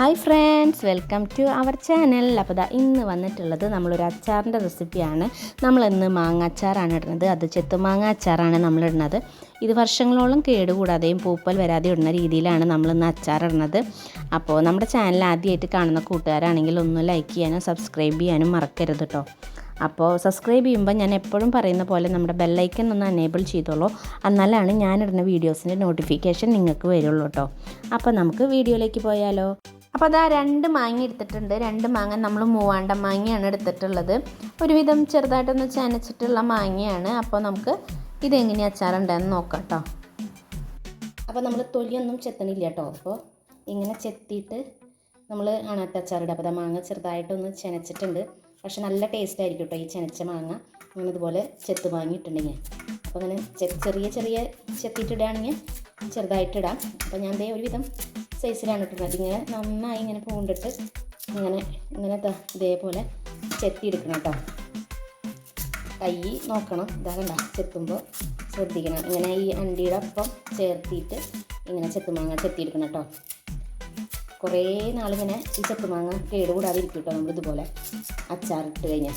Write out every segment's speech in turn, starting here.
Hi friends welcome to our channel. അപ്പോൾ ദാ ഇന്ന് വന്നിട്ടുള്ളത് നമ്മളൊരു അച്ചാറിന്റെ റെസിപ്പിയാണ്. നമ്മളിന്ന് മാങ്ങ അച്ചാറാണ് ഇടുന്നത്. അത് ചെത്തുമാങ്ങ അച്ചാറാണ് നമ്മളിടുന്നത് ഇത് വർഷങ്ങളോളം കേടുകൂടാതെയും പൂപ്പൽ വരാതെ ഇടുന്ന രീതിയിലാണ് നമ്മളിന്ന് അച്ചാർ ഇടുന്നത്. അപ്പോൾ നമ്മുടെ ചാനൽ ആദ്യമായിട്ട് കാണുന്ന കൂട്ടുകാരാണെങ്കിൽ ഒന്ന് ലൈക്ക് ചെയ്യാനും സബ്സ്ക്രൈബ് ചെയ്യാനും മറക്കരുത് കേട്ടോ അപ്പോൾ സബ്സ്ക്രൈബ് ചെയ്യുമ്പോൾ ഞാൻ എപ്പോഴും പറയുന്ന പോലെ നമ്മുടെ ബെല്ലൈക്കൻ ഒന്ന് അനേബിൾ ചെയ്തോളൂ. എന്നാലാണ് ഞാനിടുന്ന വീഡിയോസിന്റെ നോട്ടിഫിക്കേഷൻ നിങ്ങൾക്ക് വരുള്ളൂ കേട്ടോ അപ്പോൾ നമുക്ക് വീഡിയോയിലേക്ക് പോയാലോ. അപ്പോൾ അതാ രണ്ട് മാങ്ങ എടുത്തിട്ടുണ്ട്. രണ്ട് മാങ്ങ നമ്മൾ മൂവാണ്ട മാങ്ങയാണ് എടുത്തിട്ടുള്ളത്. ഒരുവിധം ചെറുതായിട്ടൊന്ന് ചനച്ചിട്ടുള്ള മാങ്ങയാണ്. അപ്പോൾ നമുക്ക് ഇതെങ്ങനെ അച്ചാറുണ്ടെന്ന് നോക്കാം കേട്ടോ അപ്പോൾ നമ്മൾ തൊലിയൊന്നും ചെത്തണില്ല കേട്ടോ അപ്പോൾ ഇങ്ങനെ ചെത്തിയിട്ട് നമ്മൾ അണാത്ത അച്ചാറിടുക. അപ്പോൾ മാങ്ങ ചെറുതായിട്ടൊന്ന് ചെനച്ചിട്ടുണ്ട്. പക്ഷെ നല്ല ടേസ്റ്റ് ആയിരിക്കും കേട്ടോ ഈ ചെനച്ച മാങ്ങ. അങ്ങനെ ഇതുപോലെ ചെത്ത് വാങ്ങിയിട്ടുണ്ടെങ്കിൽ. അപ്പോൾ അങ്ങനെ ചെറിയ ചെറിയ ചെത്തിയിട്ടിടുകയാണെങ്കിൽ ചെറുതായിട്ടിടാം. അപ്പോൾ ഞാൻ ദേ ഒരുവിധം സൈസിലാണ് ഇട്ടുള്ളത് ഇങ്ങനെ നന്നായി ഇങ്ങനെ പൂണ്ടിട്ട് ഇങ്ങനെ ഇങ്ങനെ ഇതേപോലെ ചെത്തിയെടുക്കണം കേട്ടോ. കൈ നോക്കണം. ഇതാ കണ്ട ചെത്തുമ്പോൾ ശ്രദ്ധിക്കണം. ഇങ്ങനെ ഈ അണ്ടിയുടെ അപ്പം ചേർത്തിയിട്ട് ഇങ്ങനെ ചെത്തുമാങ്ങ ചെത്തിയെടുക്കണം കേട്ടോ. കുറേ നാളിങ്ങനെ ഈ ചെത്തുമാങ്ങ കേടുകൂടാതെ ഇരിക്കും കേട്ടോ നമ്മളിതുപോലെ അച്ചാറിട്ട് കഴിഞ്ഞാൽ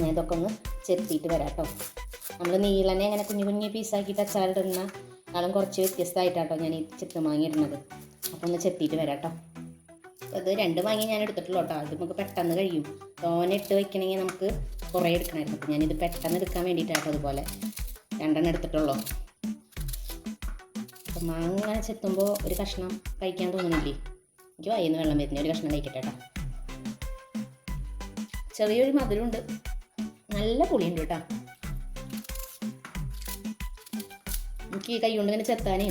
ഞാൻ ഇതൊക്കെ ഒന്ന് ചെത്തിയിട്ട് വരാം കേട്ടോ. നമ്മൾ നീളനെ ഇങ്ങനെ കുഞ്ഞു കുഞ്ഞു പീസാക്കിയിട്ട് അച്ചാറിടുന്ന കാലം കുറച്ച് വ്യത്യസ്തമായിട്ടാട്ടോ ഞാൻ ഈ ചെത്ത് ഇടുന്നത് അപ്പോൾ ഒന്ന് ചെത്തിയിട്ട് വരാം കേട്ടോ അത് രണ്ട് മാങ്ങി ഞാൻ എടുത്തിട്ടുള്ളൂ കേട്ടോ. അത് നമുക്ക് പെട്ടെന്ന് കഴിയും. തോനെ ഇട്ട് വെക്കണമെങ്കിൽ നമുക്ക് കുറേ എടുക്കണമായിരുന്നു. അപ്പോൾ ഞാനിത് പെട്ടെന്ന് എടുക്കാൻ വേണ്ടിയിട്ടാട്ടോ അതുപോലെ രണ്ടെണ്ണം എടുത്തിട്ടുള്ളൂ. അപ്പം മാങ്ങ ഇങ്ങനെ ചെത്തുമ്പോൾ ഒരു കഷ്ണം കഴിക്കാൻ തോന്നുന്നില്ലേ? എനിക്ക് വായിന്ന് വെള്ളം വരുന്ന ഒരു കഷ്ണം കഴിക്കട്ടെ കേട്ടോ. ചെറിയൊരു മധുരമുണ്ട്. നല്ല പുളിയുണ്ട് കേട്ടോ. എനിക്ക് ഈ കൈ കൊണ്ട് ഇങ്ങനെ ചെത്താനേ.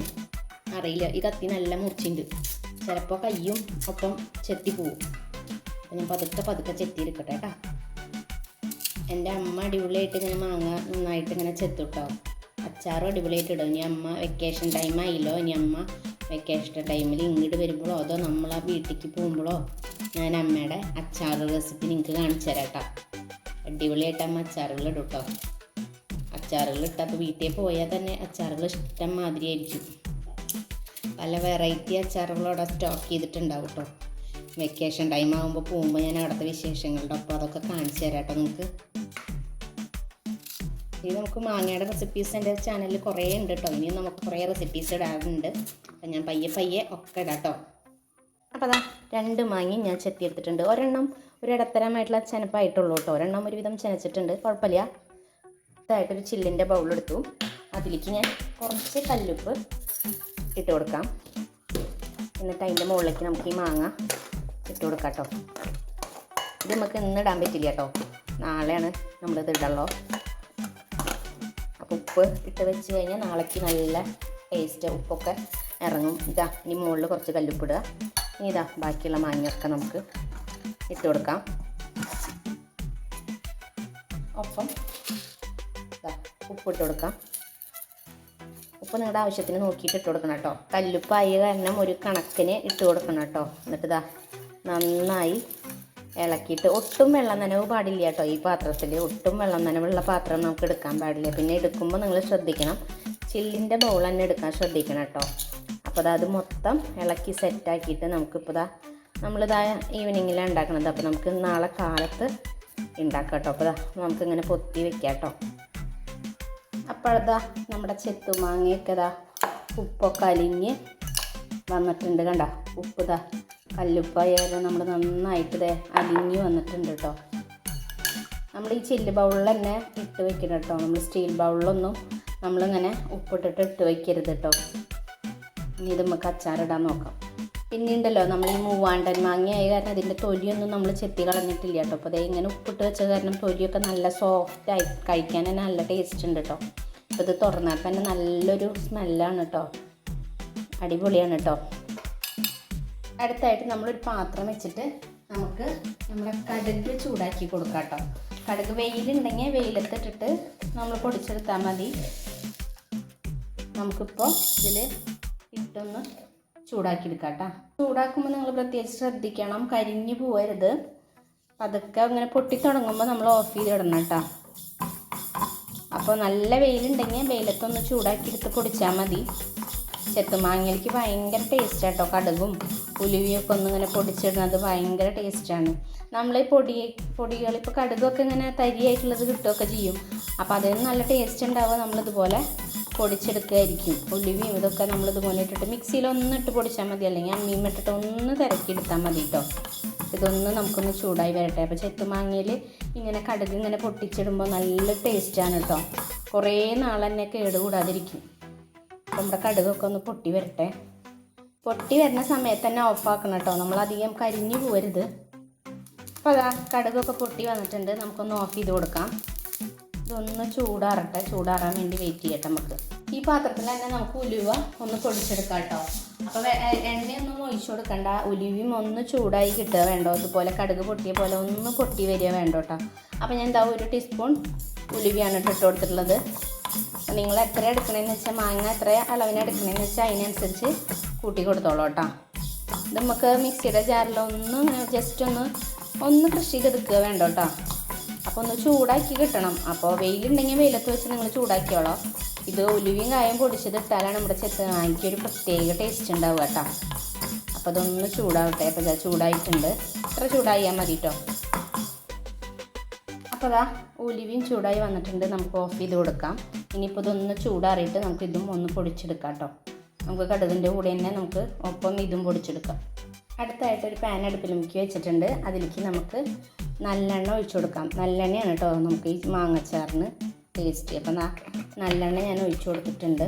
അറിയില്ല ഈ കത്തി നല്ല മുറിച്ചുണ്ട്. ചിലപ്പോൾ കയ്യും ഒപ്പം ചെത്തി പോവും. ഞാൻ പതുക്കെ പതുക്കെ ചെത്തിയെടുക്കട്ടെ കേട്ടോ എന്റെ അമ്മ അടിപൊളിയായിട്ട് ഇങ്ങനെ മാങ്ങ നന്നായിട്ട് ഇങ്ങനെ ചെത്തുട്ടോ. അച്ചാറും അടിപൊളിയായിട്ട് ഇടും. ഇനി അമ്മ വെക്കേഷൻ ടൈം ആയില്ലോ. ഇനി അമ്മ വെക്കേഷൻ ടൈമിൽ ഇങ്ങോട്ട് വരുമ്പോഴോ അതോ നമ്മൾ ആ വീട്ടിലേക്ക് പോകുമ്പോഴോ ഞാൻ അമ്മയുടെ അച്ചാറ് റെസിപ്പി നിങ്ങൾക്ക് കാണിച്ചു തരാം കേട്ടോ അടിപൊളിയായിട്ട് അമ്മ അച്ചാറുകൾ ഇടും കേട്ടോ അച്ചാറുകൾ ഇട്ടപ്പോൾ വീട്ടിൽ പോയാൽ തന്നെ അച്ചാറുകൾ ഇഷ്ടം മാതിരി ആയിരിക്കും. പല വെറൈറ്റി അച്ചാറുകളും അവിടെ സ്റ്റോക്ക് ചെയ്തിട്ടുണ്ടാവും കേട്ടോ വെക്കേഷൻ ടൈം ആകുമ്പോൾ പോകുമ്പോൾ ഞാൻ അവിടുത്തെ വിശേഷങ്ങളുടെ ഒപ്പം അതൊക്കെ കാണിച്ചു തരാം കേട്ടോ നിങ്ങൾക്ക് ഇനി നമുക്ക് മാങ്ങയുടെ റെസിപ്പീസ് എന്റെ ചാനലിൽ കുറേ ഉണ്ട് കേട്ടോ ഇനിയും നമുക്ക് കുറേ റെസിപ്പീസ് ഇടാറുണ്ട്. അപ്പം ഞാൻ പയ്യെ പയ്യെ ഒക്കെ ഇടാം കേട്ടോ അപ്പോൾ അതാ രണ്ട് മാങ്ങി ഞാൻ ചെത്തിയെടുത്തിട്ടുണ്ട്. ഒരെണ്ണം ഒരു ഇടത്തരമായിട്ടുള്ള ചെനപ്പായിട്ടുള്ളൂ കേട്ടോ ഒരെണ്ണം ഒരുവിധം ചെനച്ചിട്ടുണ്ട്. കുഴപ്പമില്ല. ഇതായിട്ടൊരു ചില്ലിന്റെ ബൗളെടുത്തു. അതിലേക്ക് ഞാൻ കുറച്ച് കല്ലുപ്പ് ഇട്ട് കൊടുക്കാം. എന്നിട്ട് അതിന്റെ മുകളിലേക്ക് നമുക്ക് ഈ മാങ്ങ ഇട്ട് കൊടുക്കാം കേട്ടോ ഇത് നമുക്ക് ഇന്ന് ഇടാൻ പറ്റില്ല കേട്ടോ. നാളെയാണ് നമ്മളിത് ഇടുള്ളൂ അപ്പോൾ ഉപ്പ് ഇട്ട് വെച്ച് കഴിഞ്ഞാൽ നാളേക്ക് നല്ല ടേസ്റ്റ് ഉപ്പൊക്കെ ഇറങ്ങും. ഇതാ ഇനി മുകളിൽ കുറച്ച് കല്ലുപ്പിടുക ഇനി ഇതാ ബാക്കിയുള്ള മാങ്ങയൊക്കെ നമുക്ക് ഇട്ട് കൊടുക്കാം. ഒപ്പം ഇതാ ഉപ്പിട്ട് കൊടുക്കാം ഉപ്പ് നിങ്ങളുടെ ആവശ്യത്തിന് നോക്കിയിട്ട് ഇട്ട് കൊടുക്കണം കേട്ടോ. കല്ലുപ്പായ കാരണം ഒരു കണക്കിന് ഇട്ട് കൊടുക്കണം കേട്ടോ. എന്നിട്ട് ഇതാ നന്നായി ഇളക്കിയിട്ട് ഒട്ടും വെള്ളം നനവ് പാടില്ല കേട്ടോ ഈ പാത്രത്തിൽ ഒട്ടും വെള്ളം നനവുള്ള പാത്രം നമുക്ക് എടുക്കാൻ പാടില്ല. പിന്നെ എടുക്കുമ്പോൾ നിങ്ങൾ ശ്രദ്ധിക്കണം. ചില്ലിന്റെ ബൗൾ തന്നെ എടുക്കാൻ ശ്രദ്ധിക്കണം കേട്ടോ. അപ്പോൾ അത് മൊത്തം ഇളക്കി സെറ്റാക്കിയിട്ട് നമുക്കിപ്പോൾ ഇതാ നമ്മളിതാ ഈവനിങ്ങിലാണ് ഉണ്ടാക്കണത് അപ്പോൾ നമുക്ക് നാളെ കാലത്ത് ഉണ്ടാക്കാം കേട്ടോ. അപ്പോൾ നമുക്കിങ്ങനെ പൊത്തി വെക്കാം കേട്ടോ. അപ്പോഴതാ നമ്മുടെ ചെത്തുമാങ്ങയൊക്കെ ഇതാ ഉപ്പൊക്കെ അലിഞ്ഞ് വന്നിട്ടുണ്ട് കണ്ട? ഉപ്പ് കല്ലുപ്പായാലും നമ്മൾ നന്നായിട്ട് അലിഞ്ഞ് വന്നിട്ടുണ്ട് കേട്ടോ നമ്മൾ ഈ ചില്ല് ബൗളിൽ തന്നെ ഇട്ട് വെക്കണം കേട്ടോ നമ്മൾ സ്റ്റീൽ ബൗളിലൊന്നും നമ്മളിങ്ങനെ ഉപ്പിട്ടിട്ട് ഇട്ട് വയ്ക്കരുത് കേട്ടോ ഇനി ഇത് നമുക്ക് അച്ചാറിടാൻ നോക്കാം. പിന്നെ ഉണ്ടല്ലോ നമ്മൾ ഈ മൂവാണ്ടൻ മാങ്ങയായ കാരണം അതിന്റെ തൊലിയൊന്നും നമ്മൾ ചെത്തി കളഞ്ഞിട്ടില്ല കേട്ടോ. അപ്പോൾ അതേ ഇങ്ങനെ ഉപ്പിട്ട് വെച്ച കാരണം തൊലിയൊക്കെ നല്ല സോഫ്റ്റായി കഴിക്കാൻ തന്നെ നല്ല ടേസ്റ്റ് ഉണ്ട് കേട്ടോ. അപ്പോൾ ഇത് തുറന്നാൽ തന്നെ നല്ലൊരു സ്മെല്ലാണ് കേട്ടോ. അടിപൊളിയാണ് കേട്ടോ. അടുത്തായിട്ട് നമ്മളൊരു പാത്രം വെച്ചിട്ട് നമുക്ക് നമ്മുടെ കടുക് ചൂടാക്കി കൊടുക്കാം കേട്ടോ. കടുക് വെയിലുണ്ടെങ്കിൽ വെയിലത്തിട്ടിട്ട് നമ്മൾ പൊടിച്ചെടുത്താൽ മതി. നമുക്കിപ്പോൾ ഇതിൽ ഇട്ടൊന്ന് ചൂടാക്കി എടുക്കാം ചൂടാക്കുമ്പോൾ നിങ്ങൾ പ്രത്യേകിച്ച് ശ്രദ്ധിക്കണം കരിഞ്ഞു പോകരുത് പതുക്കെ അങ്ങനെ പൊട്ടിത്തുടങ്ങുമ്പോൾ നമ്മൾ ഓഫ് ചെയ്ത് ഇടണം കേട്ടോ അപ്പോൾ നല്ല വെയിലുണ്ടെങ്കിൽ വെയിലത്തൊന്ന് ചൂടാക്കി എടുത്ത് പൊടിച്ചാൽ മതി ചെത്തുമാങ്ങയിലേക്ക് ഭയങ്കര ടേസ്റ്റ് കേട്ടോ കടുകും ഉലുവിയൊക്കെ ഒന്ന് ഇങ്ങനെ പൊടിച്ചിടുന്നത് ഭയങ്കര ടേസ്റ്റാണ് നമ്മൾ ഈ പൊടി പൊടികൾ ഇപ്പോൾ കടുകൊക്കെ ഇങ്ങനെ തരിയായിട്ടുള്ളത് കിട്ടുകയൊക്കെ ചെയ്യും. അപ്പോൾ അതിന് നല്ല ടേസ്റ്റ് ഉണ്ടാവുക നമ്മളിതുപോലെ. പൊടിച്ചെടുക്കുകയായിരിക്കും ഒലിവിയും ഇതൊക്കെ നമ്മളിതുപോലെ ഇട്ടിട്ട് മിക്സിയിൽ ഒന്നിട്ട് പൊടിച്ചാൽ മതി. അല്ലെങ്കിൽ അമ്മിയും ഇട്ടിട്ട് ഒന്ന് തിരക്കിയെടുത്താൽ മതി കേട്ടോ ഇതൊന്ന് നമുക്കൊന്ന് ചൂടായി വരട്ടെ. അപ്പോൾ ചെത്തുമാങ്ങയിൽ ഇങ്ങനെ കടുക് ഇങ്ങനെ പൊട്ടിച്ചിടുമ്പോൾ നല്ല ടേസ്റ്റാണ് കേട്ടോ കുറേ നാൾ തന്നെ കേടുകൂടാതിരിക്കും. അപ്പോൾ നമ്മുടെ കടുകൊക്കെ ഒന്ന് പൊട്ടി വരട്ടെ. പൊട്ടി വരുന്ന സമയത്ത് തന്നെ ഓഫാക്കണം കേട്ടോ നമ്മളധികം കരിഞ്ഞു പോരുത് അപ്പോൾ അതാ കടുകൊക്കെ പൊട്ടി വന്നിട്ടുണ്ട്. നമുക്കൊന്ന് ഓഫ് ചെയ്ത് കൊടുക്കാം. ഇതൊന്ന് ചൂടാറട്ടെ. ചൂടാറാൻ വേണ്ടി വെയിറ്റ് ചെയ്യട്ടെ നമുക്ക്. ഈ പാത്രത്തിൽ തന്നെ നമുക്ക് ഉലുവ ഒന്ന് പൊടിച്ചെടുക്കാം കേട്ടോ. അപ്പോൾ എണ്ണയൊന്നും ഒഴിച്ചു കൊടുക്കണ്ട. ഉലുവയും ഒന്ന് ചൂടായി കിട്ടുക വേണ്ടോ? ഇതുപോലെ കടുക് പൊട്ടിയ പോലെ ഒന്ന് പൊട്ടി വരിക വേണ്ടോ കേട്ടോ അപ്പോൾ ഞാൻ എന്താ ഒരു ടീസ്പൂൺ ഉലുവയാണ് കേട്ടോ ഇട്ട് കൊടുത്തിട്ടുള്ളത്. നിങ്ങൾ എത്ര എടുക്കണമെന്ന് വെച്ചാൽ മാങ്ങ എത്ര അളവിന് എടുക്കണമെന്ന് വെച്ചാൽ അതിനനുസരിച്ച് കൂട്ടി കൊടുത്തോളൂ കേട്ടോ ഇത് നമുക്ക് മിക്സിയുടെ ജാറിൽ ഒന്ന് ജസ്റ്റ് ഒന്ന് ഒന്ന് കൃഷി ചെയ്തെടുക്കുക വേണ്ട കേട്ടോ അപ്പോൾ ഒന്ന് ചൂടാക്കി കിട്ടണം. അപ്പോൾ വെയിലുണ്ടെങ്കിൽ വെയിലത്ത് വെച്ച് നിങ്ങൾ ചൂടാക്കിയോളോ. ഇത് ഉലുവിയും കായം പൊടിച്ചത് ഇട്ടാലാണ് നമ്മുടെ ചെത്തുനായ്ക്ക് ഒരു പ്രത്യേക ടേസ്റ്റ് ഉണ്ടാവുക കേട്ടോ. അപ്പോൾ അതൊന്ന് ചൂടാവട്ടെ. അപ്പോൾ ഇതാ ചൂടായിട്ടുണ്ട്. ഇത്ര ചൂടായാൽ മതി കേട്ടോ അപ്പോൾ അതാ ഉലുവിയും ചൂടായി വന്നിട്ടുണ്ട്. നമുക്ക് ഓഫ് ചെയ്ത് കൊടുക്കാം. ഇനിയിപ്പോൾ ഇതൊന്ന് ചൂടാറിയിട്ട് നമുക്ക് ഇതും ഒന്ന് പൊടിച്ചെടുക്കാം കേട്ടോ നമുക്ക് കടുകിന്റെ കൂടെ തന്നെ നമുക്ക് ഒപ്പം ഇതും പൊടിച്ചെടുക്കാം. അടുത്തായിട്ട് ഒരു പാൻ മുക്കി വെച്ചിട്ടുണ്ട്. അതിലേക്ക് നമുക്ക് നല്ലെണ്ണ ഒഴിച്ചു കൊടുക്കാം. നല്ലെണ്ണയാണ് കേട്ടോ നമുക്ക് ഈ മാങ്ങച്ചാറിന് ടേസ്റ്റ് അപ്പം നല്ലെണ്ണ ഞാൻ ഒഴിച്ചു കൊടുത്തിട്ടുണ്ട്.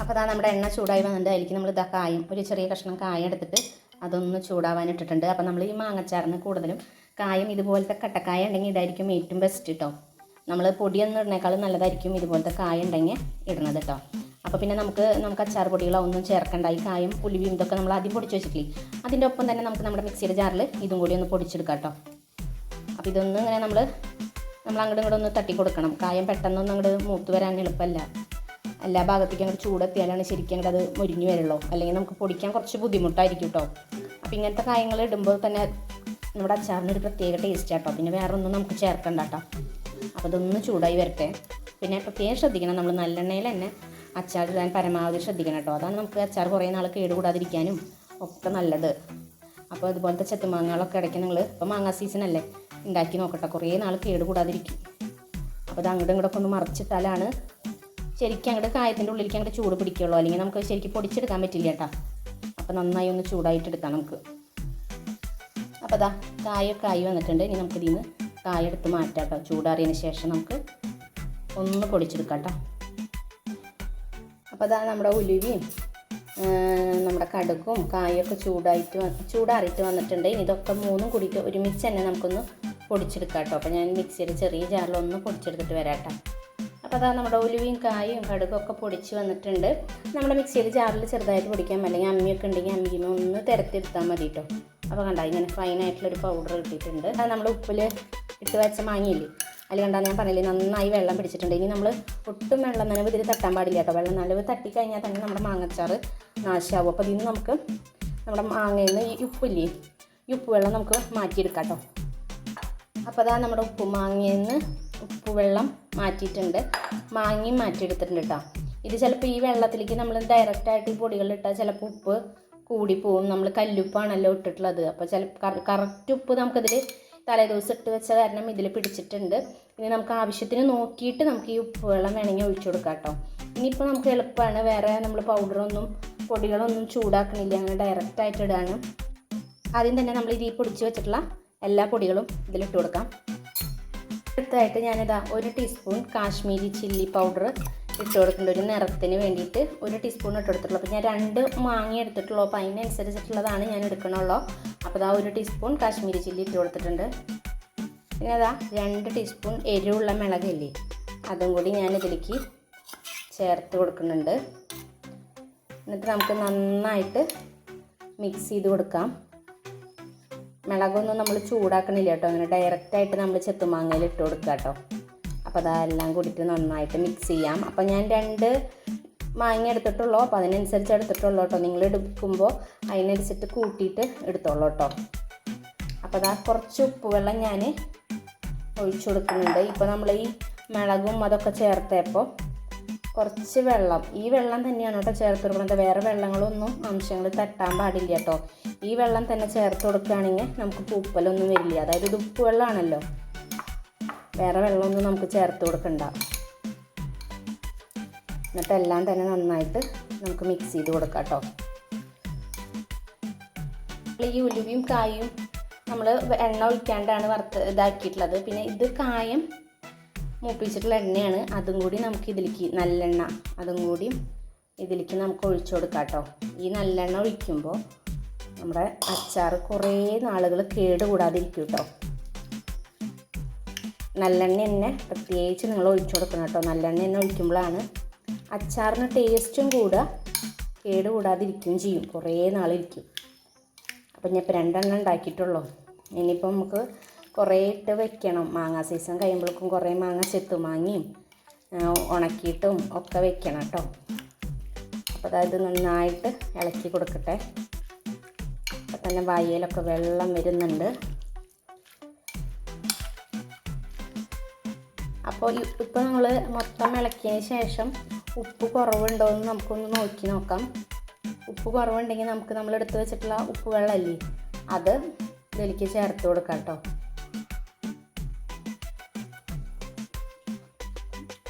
അപ്പോൾ അതാ നമ്മുടെ എണ്ണ ചൂടായി വന്നിട്ട് അതിലേക്ക് നമ്മൾ ഇതാ കായം ഒരു ചെറിയ കഷ്ണം കായം എടുത്തിട്ട് അതൊന്ന് ചൂടാവാൻ ഇട്ടിട്ടുണ്ട്. അപ്പോൾ നമ്മൾ ഈ മാങ്ങച്ചാറിന് കൂടുതലും കായം ഇതുപോലത്തെ കട്ടക്കായ ഉണ്ടെങ്കിൽ ഇതായിരിക്കും ഏറ്റവും ബെസ്റ്റ് കേട്ടോ നമ്മൾ പൊടിയൊന്നും ഇടുന്നേക്കാളും നല്ലതായിരിക്കും ഇതുപോലത്തെ കായ ഉണ്ടെങ്കിൽ ഇടുന്നത് കേട്ടോ അപ്പോൾ പിന്നെ നമുക്ക് നമുക്ക് അച്ചാർ പൊടികളോ ഒന്നും ചേർക്കണ്ട. ഈ കായം പുലിവിയും ഇതൊക്കെ നമ്മൾ ആദ്യം പൊടിച്ച് വെച്ചിട്ടില്ലേ? അതിന്റെ ഒപ്പം തന്നെ നമുക്ക് നമ്മുടെ മിക്സിയുടെ ജാറിൽ ഇതും കൂടി ഒന്ന് പൊടിച്ചെടുക്കാം കേട്ടോ അപ്പോൾ ഇതൊന്നും ഇങ്ങനെ നമ്മൾ നമ്മൾ അങ്ങോട്ടും ഇങ്ങോട്ട് ഒന്ന് തട്ടി കൊടുക്കണം കായം പെട്ടെന്നൊന്നും അങ്ങോട്ട് മൂത്ത് വരാൻ എളുപ്പമല്ല എല്ലാ ഭാഗത്തേക്കും അങ്ങോട്ട് ചൂടെത്തിയാലാണ് ശരിക്കും അങ്ങോട്ട് അത് മുരിഞ്ഞു വരുള്ളൂ. അല്ലെങ്കിൽ നമുക്ക് പൊടിക്കാൻ കുറച്ച് ബുദ്ധിമുട്ടായിരിക്കും കേട്ടോ അപ്പോൾ ഇങ്ങനത്തെ കായങ്ങൾ ഇടുമ്പോൾ തന്നെ നമ്മുടെ അച്ചാറിനൊരു പ്രത്യേക ടേസ്റ്റ് കേട്ടോ പിന്നെ വേറെ ഒന്നും നമുക്ക് ചേർക്കണ്ട കേട്ടോ അപ്പോൾ ഇതൊന്ന് ചൂടായി വരട്ടെ. പിന്നെ പ്രത്യേകം ശ്രദ്ധിക്കണം. നമ്മൾ നല്ലെണ്ണയിൽ തന്നെ അച്ചാർ ഇടാൻ പരമാവധി ശ്രദ്ധിക്കണം കേട്ടോ അതാണ് നമുക്ക് അച്ചാർ കുറേ നാൾ കേടുകൂടാതിരിക്കാനും ഒക്കെ നല്ലത്. അപ്പോൾ ഇതുപോലത്തെ ചെത്തുമാങ്ങകളൊക്കെ ഇടയ്ക്ക് നിങ്ങൾ ഇപ്പോൾ മാങ്ങ സീസൺ അല്ലേ? ഉണ്ടാക്കി നോക്കട്ടെ. കുറേ നാൾ കേടുകൂടാതിരിക്കും. അപ്പോൾ അത് അങ്ങോട്ടും ഇങ്ങോട്ടൊക്കെ ഒന്ന് മറിച്ചിട്ടാലാണ് ശരിക്കും അങ്ങോട്ട് കായത്തിന്റെ ഉള്ളിലേക്ക് അങ്ങോട്ട് ചൂട് പിടിക്കുള്ളൂ. അല്ലെങ്കിൽ നമുക്ക് ശരിക്കും പൊടിച്ചെടുക്കാൻ പറ്റില്ല കേട്ടോ. അപ്പോൾ നന്നായി ഒന്ന് ചൂടായിട്ട് എടുക്കാം നമുക്ക്. അപ്പോൾ അതാ കായൊക്കെ ആയി വന്നിട്ടുണ്ട്. ഇനി നമുക്ക് ഇതിൽ നിന്ന് കായ എടുത്ത് മാറ്റാം കേട്ടോ. ചൂടാറിയതിന് ശേഷം നമുക്ക് ഒന്ന് പൊടിച്ചെടുക്കാം കേട്ടോ. അപ്പോൾ അതാ നമ്മുടെ ഉലുവയും നമ്മുടെ കടുക്കും കായൊക്കെ ചൂടായിട്ട് ചൂടാറിയിട്ട് വന്നിട്ടുണ്ട്. ഇനി ഇതൊക്കെ മൂന്നും കൂടിയിട്ട് ഒരുമിച്ച് തന്നെ നമുക്കൊന്ന് പൊടിച്ചെടുക്കാം കേട്ടോ. അപ്പോൾ ഞാൻ മിക്സിയിൽ ചെറിയ ജാറിലൊന്ന് പൊടിച്ചെടുത്തിട്ട് വരാം കേട്ടോ അപ്പോൾ അതാ നമ്മുടെ ഉലുവയും കായും കടുകും ഒക്കെ പൊടിച്ച് വന്നിട്ടുണ്ട്. നമ്മുടെ മിക്സിയിൽ ജാറിൽ ചെറുതായിട്ട് പൊടിക്കാം. അല്ലെങ്കിൽ അമ്മിയൊക്കെ ഉണ്ടെങ്കിൽ അമ്മിയുമേ ഒന്ന് തിരത്തിരുത്താൽ മതി കേട്ടോ. അപ്പോൾ കണ്ട ഇങ്ങനെ ഫൈനായിട്ടുള്ളൊരു പൗഡർ കിട്ടിയിട്ടുണ്ട്. അത് നമ്മൾ ഉപ്പിൽ ഇട്ട് വെച്ച മാങ്ങിയില്ലേ? അല്ല കണ്ടാൽ ഞാൻ പറഞ്ഞില്ലേ നന്നായി വെള്ളം പിടിച്ചിട്ടുണ്ട്. ഇനി നമ്മൾ ഒട്ടും വെള്ളം നനവ് ഇതിൽ തട്ടാൻ പാടില്ല കേട്ടോ. വെള്ളം നനവ് തട്ടിക്കഴിഞ്ഞാൽ തന്നെ നമ്മുടെ മാങ്ങച്ചാറ് നാശമാവും അപ്പോൾ ഇന്ന് നമുക്ക് നമ്മുടെ മാങ്ങയിൽ നിന്ന് ഈ ഉപ്പില്ലേ ഈ ഉപ്പ് വെള്ളം നമുക്ക് മാറ്റിയെടുക്കാം കേട്ടോ. അപ്പോൾ അതാ നമ്മുടെ ഉപ്പ് മാങ്ങയിൽ നിന്ന് ഉപ്പ് വെള്ളം മാറ്റിയിട്ടുണ്ട്. മാങ്ങയും മാറ്റിയെടുത്തിട്ടുണ്ട് കേട്ടോ ഇത് ചിലപ്പോൾ ഈ വെള്ളത്തിലേക്ക് നമ്മൾ ഡയറക്റ്റായിട്ട് ഈ പൊടികളിട്ടാൽ ചിലപ്പോൾ ഉപ്പ് കൂടിപ്പോവും നമ്മൾ കല്ലുപ്പാണല്ലോ ഇട്ടിട്ടുള്ളത്. അപ്പോൾ ചില കറക്റ്റ് ഉപ്പ് നമുക്കതിൽ തലേദിവസം ഇട്ട് വെച്ച കാരണം ഇതിൽ പിടിച്ചിട്ടുണ്ട്. ഇനി നമുക്ക് ആവശ്യത്തിന് നോക്കിയിട്ട് നമുക്ക് ഈ ഉപ്പ് വെള്ളം വേണമെങ്കിൽ ഒഴിച്ചു കൊടുക്കാം കേട്ടോ ഇനിയിപ്പോൾ നമുക്ക് എളുപ്പമാണ് വേറെ നമ്മൾ പൗഡറൊന്നും പൊടികളൊന്നും ചൂടാക്കണില്ല. അങ്ങനെ ഡയറക്റ്റായിട്ട് ഇടാണ്. ആദ്യം തന്നെ നമ്മൾ ഇത് ഈ പൊടിച്ച് വെച്ചിട്ടുള്ള എല്ലാ പൊടികളും ഇതിലിട്ട് കൊടുക്കാം. അടുത്തായിട്ട് ഞാനിതാ ഒരു ടീസ്പൂൺ കാശ്മീരി ചില്ലി പൗഡർ ഇട്ട് കൊടുക്കുന്നുണ്ട് ഒരു നിറത്തിന് വേണ്ടിയിട്ട് ഒരു ടീസ്പൂൺ ഇട്ട് കൊടുത്തിട്ടുള്ളൂ. അപ്പോൾ ഞാൻ രണ്ട് മാങ്ങ എടുത്തിട്ടുള്ളൂ. അപ്പോൾ അതിനനുസരിച്ചിട്ടുള്ളതാണ് ഞാൻ എടുക്കണുള്ളൂ. അപ്പോൾ ഇതാ ഒരു ടീസ്പൂൺ കാശ്മീരി ചില്ലി ഇട്ട് കൊടുത്തിട്ടുണ്ട്. പിന്നെ അതാ രണ്ട് ടീസ്പൂൺ എരിവുള്ള മുളകില്ലേ അതും കൂടി ഞാൻ ഇതിലേക്ക് ചേർത്ത് കൊടുക്കുന്നുണ്ട്. എന്നിട്ട് നമുക്ക് നന്നായിട്ട് മിക്സ് ചെയ്ത് കൊടുക്കാം. മിളകൊന്നും നമ്മൾ ചൂടാക്കണില്ല കേട്ടോ. അങ്ങനെ ഡയറക്റ്റായിട്ട് നമ്മൾ ചെത്തുമാങ്ങയിൽ ഇട്ട് കൊടുക്കുക കേട്ടോ. അപ്പോൾ അതെല്ലാം കൂടിയിട്ട് നന്നായിട്ട് മിക്സ് ചെയ്യാം. അപ്പോൾ ഞാൻ രണ്ട് മാങ്ങ എടുത്തിട്ടുള്ളൂ. അപ്പോൾ അതിനനുസരിച്ച് എടുത്തിട്ടുള്ളൂ കേട്ടോ. നിങ്ങൾ എടുക്കുമ്പോൾ അതിനനുസരിച്ച് കൂട്ടിയിട്ട് എടുത്തോളൂ കേട്ടോ. അപ്പോൾ അതാ കുറച്ച് ഉപ്പ് വെള്ളം ഞാൻ ഒഴിച്ചു കൊടുക്കുന്നുണ്ട്. ഇപ്പോൾ നമ്മൾ ഈ മിളകും അതൊക്കെ ചേർത്തപ്പോൾ കുറച്ച് വെള്ളം. ഈ വെള്ളം തന്നെയാണ് കേട്ടോ ചേർത്ത് കൊടുക്കുന്നത് വേറെ വെള്ളങ്ങളൊന്നും അംശങ്ങൾ തട്ടാൻ പാടില്ല കേട്ടോ. ഈ വെള്ളം തന്നെ ചേർത്ത് കൊടുക്കുകയാണെങ്കിൽ നമുക്ക് പൂപ്പലൊന്നും വരില്ല. അതായത് ഇത് ഉപ്പ് വെള്ളമാണല്ലോ. വേറെ വെള്ളമൊന്നും നമുക്ക് ചേർത്ത് കൊടുക്കണ്ട. എന്നിട്ട് എല്ലാം തന്നെ നന്നായിട്ട് നമുക്ക് മിക്സ് ചെയ്ത് കൊടുക്കാം കേട്ടോ. ഈ ഉലുവയും കായും നമ്മൾ എണ്ണ ഒഴിക്കാണ്ടാണ് വറുത്ത് ഇതാക്കിയിട്ടുള്ളത്. പിന്നെ ഇത് കായം മൂപ്പിച്ചിട്ടുള്ള എണ്ണയാണ്. അതും കൂടി നമുക്ക് ഇതിലേക്ക് നല്ലെണ്ണ അതും കൂടി ഇതിലേക്ക് നമുക്ക് ഒഴിച്ചു കൊടുക്കാം കേട്ടോ ഈ നല്ലെണ്ണ ഒഴിക്കുമ്പോൾ നമ്മുടെ അച്ചാർ കുറേ നാളുകൾ കേടുകൂടാതിരിക്കും കേട്ടോ നല്ലെണ്ണ തന്നെ പ്രത്യേകിച്ച് നിങ്ങൾ ഒഴിച്ചു കൊടുക്കണം കേട്ടോ നല്ലെണ്ണ തന്നെ ഒഴിക്കുമ്പോഴാണ് അച്ചാറിന് ടേസ്റ്റും കൂടുക കേട് കൂടാതിരിക്കുകയും ചെയ്യും. കുറേ നാളിരിക്കും. അപ്പം ഞാൻ ഇപ്പോൾ രണ്ടെണ്ണം ഉണ്ടാക്കിയിട്ടുള്ളൂ. ഇനിയിപ്പോൾ നമുക്ക് കുറേ ഇട്ട് വെക്കണം. മാങ്ങ സീസൺ കഴിയുമ്പോഴേക്കും കുറേ മാങ്ങ ചെത്തുമാങ്ങയും ഉണക്കിയിട്ടും ഒക്കെ വെക്കണം കേട്ടോ. അപ്പോൾ അതായത് നന്നായിട്ട് ഇളക്കി കൊടുക്കട്ടെ. അപ്പം തന്നെ വായയിലൊക്കെ വെള്ളം വരുന്നുണ്ട്. അപ്പോൾ ഇപ്പോൾ നമ്മൾ മൊത്തം ഇളക്കിയതിന് ശേഷം ഉപ്പ് കുറവുണ്ടോ എന്ന് നമുക്കൊന്ന് നോക്കി നോക്കാം. ഉപ്പ് കുറവുണ്ടെങ്കിൽ നമുക്ക് നമ്മൾ എടുത്ത് വെച്ചിട്ടുള്ള ഉപ്പ് വെള്ളമല്ലേ അത് ഇതിലേക്ക് ചേർത്ത് കൊടുക്കാം കേട്ടോ.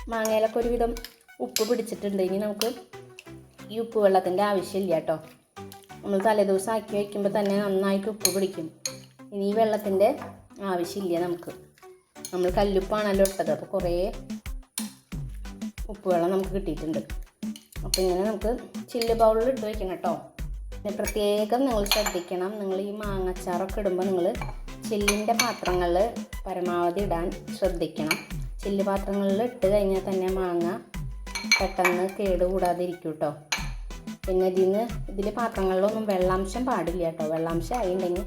മാങ്ങയിലൊക്കെ ഒരുവിധം ഉപ്പ് പിടിച്ചിട്ടുണ്ട്. ഇനി നമുക്ക് ഈ ഉപ്പ് വെള്ളത്തിന്റെ ആവശ്യമില്ല കേട്ടോ. നമ്മൾ തലേദിവസം ആക്കി വയ്ക്കുമ്പോൾ തന്നെ നന്നായിട്ട് ഉപ്പ് പിടിക്കും. ഇനി ഈ വെള്ളത്തിന്റെ ആവശ്യമില്ല നമുക്ക്. നമ്മൾ കല്ലുപ്പാണല്ലോ ഇട്ടത്. അപ്പോൾ കുറേ ഉപ്പ് വെള്ളം നമുക്ക് കിട്ടിയിട്ടുണ്ട്. അപ്പോൾ ഇങ്ങനെ നമുക്ക് ചില്ല് ബൗളിൽ ഇട്ട് വയ്ക്കണം കേട്ടോ. പിന്നെ പ്രത്യേകം നിങ്ങൾ ശ്രദ്ധിക്കണം. നിങ്ങൾ ഈ മാങ്ങച്ചാറൊക്കെ ഇടുമ്പോൾ നിങ്ങൾ ചില്ലിന്റെ പാത്രങ്ങളിൽ പരമാവധി ഇടാൻ ശ്രദ്ധിക്കണം. ചില്ല് പാത്രങ്ങളിൽ ഇട്ട് കഴിഞ്ഞാൽ തന്നെ മാങ്ങ പെട്ടെന്ന് കേട് കൂടാതിരിക്കും കേട്ടോ പിന്നെ ഇതിന് ഇതിൽ പാത്രങ്ങളിലൊന്നും വെള്ളാംശം പാടില്ല കേട്ടോ വെള്ളാംശം ആയിട്ടുണ്ടെങ്കിൽ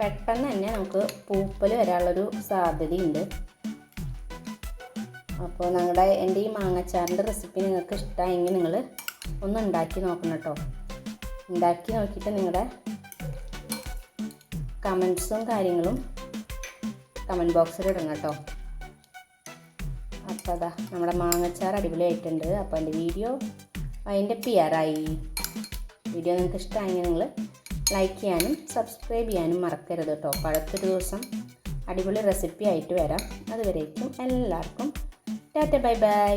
പെട്ടെന്ന് തന്നെ നമുക്ക് പൂപ്പൽ വരാനുള്ളൊരു സാധ്യതയുണ്ട്. അപ്പോൾ ഞങ്ങളുടെ എന്റെ ഈ മാങ്ങച്ചാറിന്റെ റെസിപ്പി നിങ്ങൾക്ക് ഇഷ്ടമായെങ്കിൽ നിങ്ങൾ ഒന്ന് ഉണ്ടാക്കി നോക്കണം കേട്ടോ ഉണ്ടാക്കി നോക്കിയിട്ട് നിങ്ങളുടെ കമൻസും കാര്യങ്ങളും കമന്റ് ബോക്സിൽ ഇടണം കേട്ടോ അപ്പോൾ അതാ നമ്മുടെ മാങ്ങച്ചാർ അടിപൊളിയായിട്ടുണ്ട്. അപ്പോൾ എന്റെ വീഡിയോ അതിന്റെ പിയറായി വീഡിയോ നിങ്ങൾക്ക് ഇഷ്ടമായെങ്കിൽ നിങ്ങൾ ലൈക്ക് ചെയ്യാനും സബ്സ്ക്രൈബ് ചെയ്യാനും മറക്കരുത് കേട്ടോ. അപ്പോൾ അടുത്തൊരു ദിവസം അടിപൊളി റെസിപ്പി ആയിട്ട് വരാം. അതുവരേക്കും എല്ലാവർക്കും ടാറ്റ ബൈ ബൈ